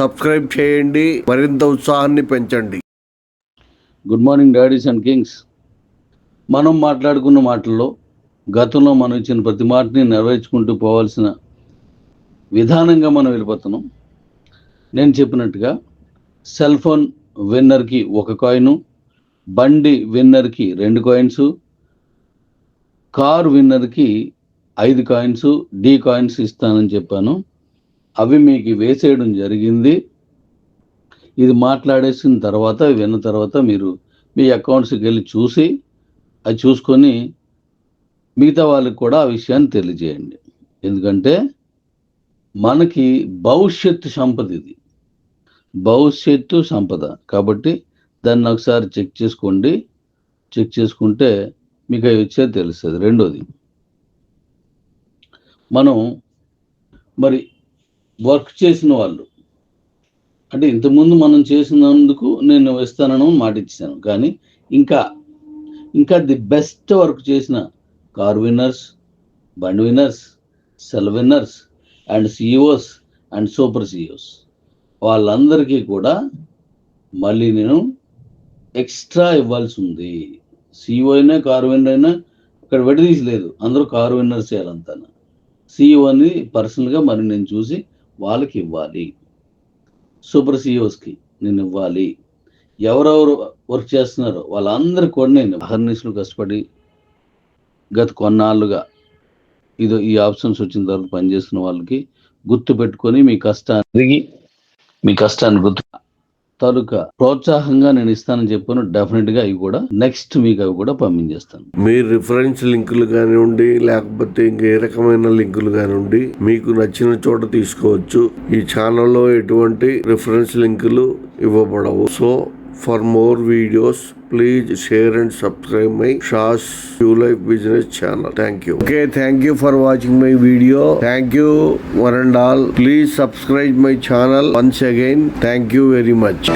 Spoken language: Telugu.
సబ్స్క్రైబ్ చేయండి మరింత ఉత్సాహాన్ని పెంచండి good morning daddies and kings మనం మాట్లాడుకున్న మాటల్లో గతంలో మనం ఇచ్చిన ప్రతి మాటని నెరవేర్చుకుంటూ పోవాల్సిన విధానంగా మనం వెళ్ళిపోతున్నాం నేను చెప్పినట్టుగా సెల్ ఫోన్ విన్నర్కి ఒక కాయిను బండి విన్నర్కి రెండు కాయిన్స్ కార్ విన్నర్కి ఐదు కాయిన్స్ డి కాయిన్స్ ఇస్తానని చెప్పాను అవి మీకు వేసేయడం జరిగింది ఇది మాట్లాడేసిన తర్వాత విన్న తర్వాత మీరు మీ అకౌంట్స్కి వెళ్ళి చూసి అది చూసుకొని మిగతా వాళ్ళకి కూడా ఆ విషయాన్ని తెలియజేయండి ఎందుకంటే మనకి భవిష్యత్తు సంపద ఇది భవిష్యత్తు సంపద కాబట్టి దాన్ని ఒకసారి చెక్ చేసుకోండి చెక్ చేసుకుంటే మీకు అవి వచ్చేది తెలుస్తుంది రెండోది మనం మరి వర్క్ చేసిన వాళ్ళు అంటే ఇంతకుముందు మనం చేసినందుకు నేను ఇస్తానని మాట ఇచ్చాను కానీ ఇంకా ఇంకా ది బెస్ట్ వర్క్ చేసిన car winners bond winners cell winners and CEOs e and super CEOs e వాళ్ళందరికీ కూడా మళ్ళీ నేను ఎక్స్ట్రా ఇవ్వాల్సి ఉంది సిఇఓ e అయినా కార్ విన్నర్ అయినా ఇక్కడ లేదు అందరూ కారు విన్నర్ చేయాలంతా అని పర్సనల్గా మరి నేను చూసి వాళ్ళకి ఇవ్వాలి సూపర్ సిఇఓస్కి e నేను ఇవ్వాలి ఎవరెవరు వర్క్ చేస్తున్నారో వాళ్ళందరూ కూడా నేను అహర్నిశలు కష్టపడి గత కొన్నాళ్ళుగా ఇది ఈ ఆప్షన్స్ వచ్చిన తర్వాత పనిచేస్తున్న వాళ్ళకి గుర్తు పెట్టుకొని మీ కష్టాన్ని మీ కష్టాన్ని గుర్తు తాలూకా ప్రోత్సాహంగా నేను ఇస్తానని చెప్పాను డెఫినెట్ గా అవి కూడా నెక్స్ట్ మీకు అవి కూడా పంపించేస్తాను మీరు రిఫరెన్స్ లింకులు కానివ్వండి లేకపోతే ఇంకే రకమైన లింకులు కానివ్వండి మీకు నచ్చిన చోట తీసుకోవచ్చు ఈ ఛానల్లో ఎటువంటి రిఫరెన్స్ లింకులు ఇవ్వబడవు so for more videos please share and subscribe my షాస్ you life business channel thank you okay thank you for watching my video thank you one and all please subscribe my channel once again thank you very much